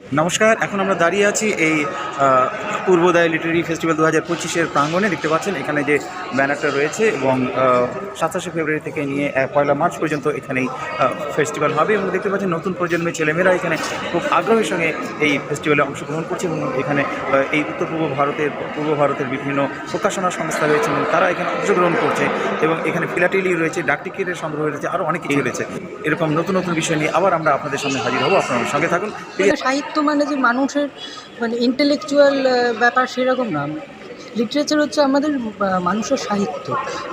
নমস্কার, এখন আমরা দাঁড়িয়ে আছি এই পূর্বোদয় লিটারি ফেস্টিভ্যাল দু হাজার পঁচিশের প্রাঙ্গণে। দেখতে পাচ্ছেন, এখানে যে ব্যানারটা রয়েছে এবং সাতাশে ফেব্রুয়ারি থেকে নিয়ে পয়লা মার্চ পর্যন্ত এখানেই ফেস্টিভ্যাল হবে এবং দেখতে পাচ্ছেন নতুন প্রজন্মের ছেলেমেয়েরা এখানে খুব আগ্রহের সঙ্গে এই ফেস্টিভ্যালে অংশগ্রহণ করছে এবং এখানে এই উত্তর পূর্ব ভারতের পূর্ব ভারতের বিভিন্ন প্রকাশনা সংস্থা রয়েছে এবং তারা এখানে অংশগ্রহণ করছে এবং এখানে ফিলাটেলি রয়েছে, ডাকটিকিটের সংগ্রহ রয়েছে আরও অনেক কিছু রয়েছে। এরকম নতুন নতুন বিষয় নিয়ে আবার আমরা আপনাদের সামনে হাজির হব। আপনারা সঙ্গে থাকুন। মানে যে মানুষের মানে ইন্টেলেকচুয়াল ব্যাপার সেরকম না। লিটারেচার হচ্ছে আমাদের মানুষের সাহিত্য,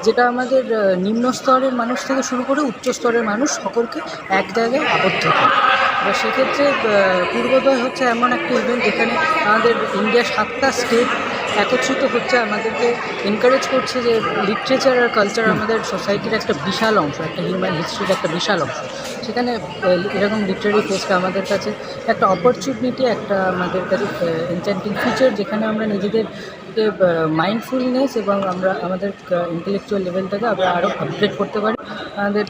যেটা আমাদের নিম্ন স্তরের মানুষ থেকে শুরু করে উচ্চ স্তরের মানুষ সকলকে এক জায়গায় আবদ্ধ করে। এবার সেক্ষেত্রে পূর্বোদয় হচ্ছে এমন একটা ইভেন্ট যেখানে আমাদের ইন্ডিয়ার সাতটা স্টেট একত্রিত হচ্ছে আমাদেরকে এনকারেজ করছে যে লিটারেচার আর কালচার আমাদের সোসাইটির একটা বিশাল অংশ একটা হিউম্যান হিস্ট্রির একটা বিশাল অংশ। সেখানে এরকম লিটারি ফেস্ট আমাদের কাছে একটা অপরচুনিটি একটা আমাদের কাছে এনচ্যান্টিং ফিচার যেখানে আমরা নিজেদের মাইন্ডফুলনেস এবং আমরা আমাদের ইন্টেলেকচুয়াল লেভেলটাকে আমরা আরও আপগ্রেড করতে পারি। আমাদের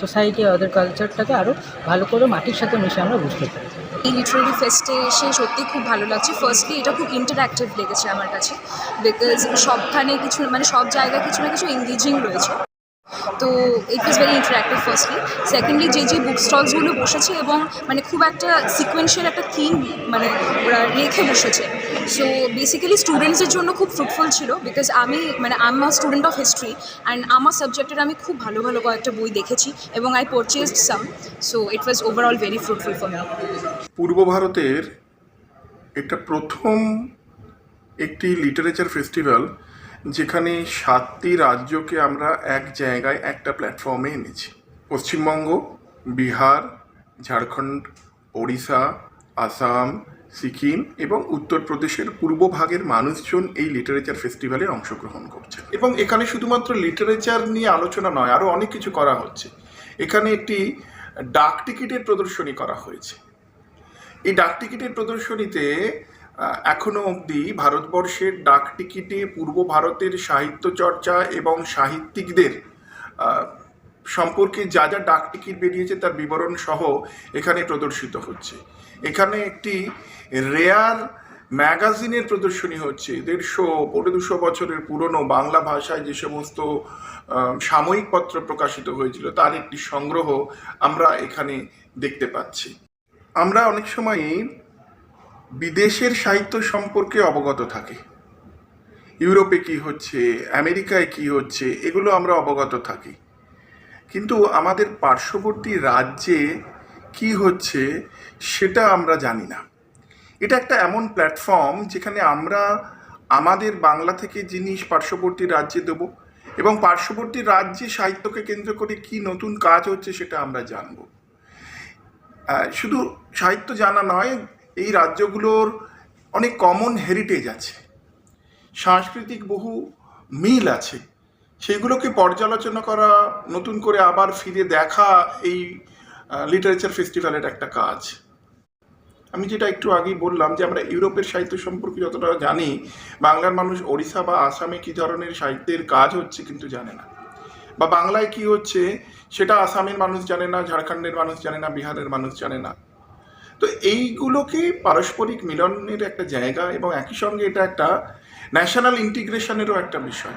সোসাইটি আমাদের কালচারটাকে আরও ভালো করে মাটির সাথে মিশে আমরা বুঝতে পারি। এই লিটারেরি ফেস্টে এসে সত্যি খুব ভালো লাগছে। ফার্স্টলি এটা খুব ইন্টারঅ্যাক্টিভ লেগেছে আমার কাছে। বিকজ সবখানে কিছু মানে সব জায়গায় কিছু না কিছু এঙ্গেজিং রয়েছে। তো it was very interactive firstly secondly যে যে বুক স্টলসগুলো বসেছে এবং মানে খুব একটা সিকোয়েন্সিয়াল একটা থিম মানে ওরা রেখে বসেছে। সো বেসিক্যালি স্টুডেন্টসের জন্য খুব ফ্রুটফুল ছিল বিকজ আমি মানে I am a student of history and আমার সাবজেক্টের আমি খুব ভালো ভালো কয়েকটা বই দেখেছি এবং I purchased some so it was overall very fruitful for me পূর্ব ভারতের এটা প্রথম একটি লিটারেচার ফেস্টিভ্যাল যেখানে সাতটি রাজ্যকে আমরা এক জায়গায় একটা প্ল্যাটফর্মে এনেছি। পশ্চিমবঙ্গ, বিহার, ঝাড়খণ্ড, ওড়িশা, আসাম, সিকিম এবং উত্তরপ্রদেশের পূর্ব ভাগের মানুষজন এই লিটারেচার ফেস্টিভ্যালে অংশগ্রহণ করছে এবং এখানে শুধুমাত্র লিটারেচার নিয়ে আলোচনা নয় আরও অনেক কিছু করা হচ্ছে। এখানে একটি ডাক টিকিটের প্রদর্শনী করা হয়েছে। এই ডাক টিকিটের প্রদর্শনীতে এখনও অবধি ভারতবর্ষের ডাক টিকিটে পূর্ব ভারতের সাহিত্য চর্চা এবং সাহিত্যিকদের সম্পর্কে যা যা ডাক টিকিট বেরিয়েছে তার বিবরণ সহ এখানে প্রদর্শিত হচ্ছে। এখানে একটি রেয়ার ম্যাগাজিনের প্রদর্শনী হচ্ছে। দেড়শো পনেরো দুশো বছরের পুরনো বাংলা ভাষায় যে সমস্ত সাময়িক পত্র প্রকাশিত হয়েছিল তার একটি সংগ্রহ আমরা এখানে দেখতে পাচ্ছি। আমরা অনেক সময়ই বিদেশের সাহিত্য সম্পর্কে অবগত থাকি। ইউরোপে কি হচ্ছে, আমেরিকায় কি হচ্ছে, এগুলো আমরা অবগত থাকি। কিন্তু আমাদের পার্শ্ববর্তী রাজ্যে কি হচ্ছে, সেটা আমরা জানি না। এটা একটা এমন প্ল্যাটফর্ম যেখানে আমরা আমাদের বাংলা থেকে জিনিস পার্শ্ববর্তী রাজ্যে দেবো এবং পার্শ্ববর্তী রাজ্যে সাহিত্যকে কেন্দ্র করে কি নতুন কাজ হচ্ছে সেটা আমরা জানব। শুধু সাহিত্য জানা নয় এই রাজ্যগুলোর অনেক কমন হেরিটেজ আছে। সাংস্কৃতিক বহু মিল আছে। সেগুলোকে পর্যালোচনা করা, নতুন করে আবার ফিরে দেখা এই লিটারেচার ফেস্টিভ্যালের একটা কাজ। আমি যেটা একটু আগেই বললাম যে আমরা ইউরোপের সাহিত্য সম্পর্কে যতটা জানি, বাংলার মানুষ ওড়িশা বা আসামে কী ধরনের সাহিত্যের কাজ হচ্ছে কিন্তু জানে না। বা বাংলায় কি হচ্ছে, সেটা আসামের মানুষ জানে না, ঝাড়খণ্ডের মানুষ জানে না, বিহারের মানুষ জানে না। তো এইগুলোকে পারস্পরিক মিলনের একটা জায়গা এবং একই সঙ্গে এটা একটা ন্যাশনাল ইন্টিগ্রেশনেরও একটা বিষয়।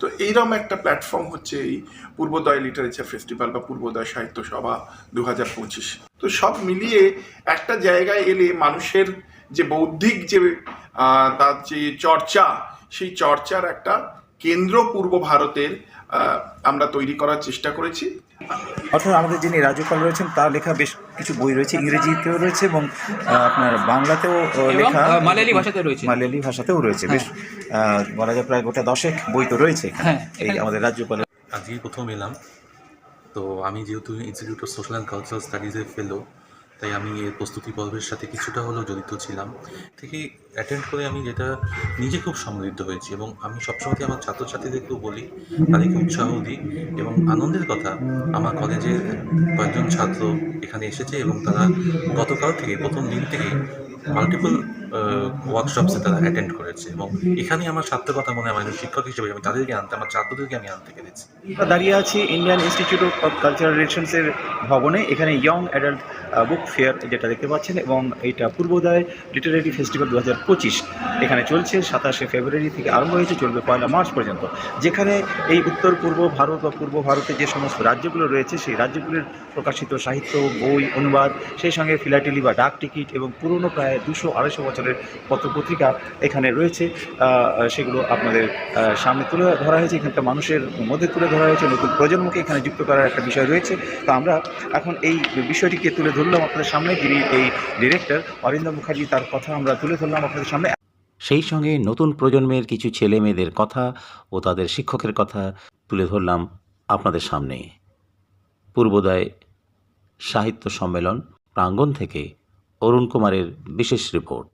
তো এইরকম একটা প্ল্যাটফর্ম হচ্ছে এই পূর্বোদয় লিটারেচার ফেস্টিভ্যাল বা পূর্বোদয় সাহিত্য সভা দু হাজার পঁচিশ। তো সব মিলিয়ে একটা জায়গায় এলে মানুষের যে বৌদ্ধিক যে তার যে চর্চা, সেই চর্চার একটা কেন্দ্র পূর্ব ভারতের আমরা তৈরি করার চেষ্টা করেছি। অর্থাৎ আমাদের যিনি রাজ্যপাল রয়েছেন তার লেখা বেশ কিছু বই রয়েছে ইংরেজিতেও রয়েছে এবং আহ, আপনার বাংলাতেও লেখা মালয়ালি ভাষাতে রয়েছে। মালয়ালি ভাষাতেও রয়েছে। বেশ আহ, বলা যায় প্রায় গোটা দশেক বই তো রয়েছে হ্যাঁ, এই আমাদের রাজ্যপালের আজকে প্রথম এলাম। তো আমি যেহেতু institute of social and cultural স্টাডিজে fellow তাই আমি এর প্রস্তুতি পর্বের সাথে কিছুটা হলেও জড়িত ছিলাম। থেকে অ্যাটেন্ড করে আমি যেটা নিজে খুব সমৃদ্ধ হয়েছি এবং আমি সবসময় আমার ছাত্রছাত্রীদেরকেও বলি, তাদেরকে উৎসাহ দিই এবং আনন্দের কথা আমার কলেজের কয়েকজন ছাত্র এখানে এসেছে এবং তারা গতকাল থেকে প্রথম দিন থেকে মাল্টিপল ওয়ার্কশপসে তারা অ্যাটেন্ড করেছে এবং এখানেই আমার সার্থকতা মনে হয় একজন শিক্ষক হিসেবে আমি তাদেরকে আনতে, আমার ছাত্রদেরকে আমি আনতে পেরেছি। আমরা দাঁড়িয়ে আছি ইন্ডিয়ান ইনস্টিটিউট অফ কালচারাল রিলেশনসের ভবনে, এখানে ইয়ং অ্যাডাল্ট বুক ফেয়ার যেটা দেখতে পাচ্ছেন এবং এইটা পূর্বোদয় লিটারেরি ফেস্টিভ্যাল দু হাজার পঁচিশ। এখানে চলছে, সাতাশে ফেব্রুয়ারি থেকে আরম্ভ হয়েছে, চলবে পয়লা মার্চ পর্যন্ত। যেখানে এই উত্তর, পূর্ব ভারত বা পূর্ব ভারতে যে সমস্ত রাজ্যগুলো রয়েছে, সেই রাজ্যগুলির প্রকাশিত সাহিত্য, বই, অনুবাদ, সেই সঙ্গে ফিলাটেলি বা ডাক টিকিট এবং পুরনো প্রায় দুশো আড়াইশো বছরের পত্রপত্রিকা এখানে রয়েছে। সেগুলো আপনাদের সামনে তুলে ধরা হয়েছে। এখানকার মানুষের মধ্যে তুলে ধরা হয়েছে। নতুন প্রজন্মকে এখানে যুক্ত করার একটা বিষয় রয়েছে। তো আমরা এখন এই বিষয়টিকে তুলে ধরলাম আপনাদের সামনে। যিনি এই ডিরেক্টর অরিন্দম মুখার্জি, তার কথা আমরা তুলে ধরলাম আপনাদের সামনে। সেই সঙ্গে নতুন প্রজন্মের কিছু ছেলে মেয়েদের কথা ও তাদের শিক্ষকের কথা তুলে ধরলাম আপনাদের সামনে। পূর্বোদয় সাহিত্য সম্মেলন প্রাঙ্গণ থেকে অরুণ কুমারের বিশেষ রিপোর্ট।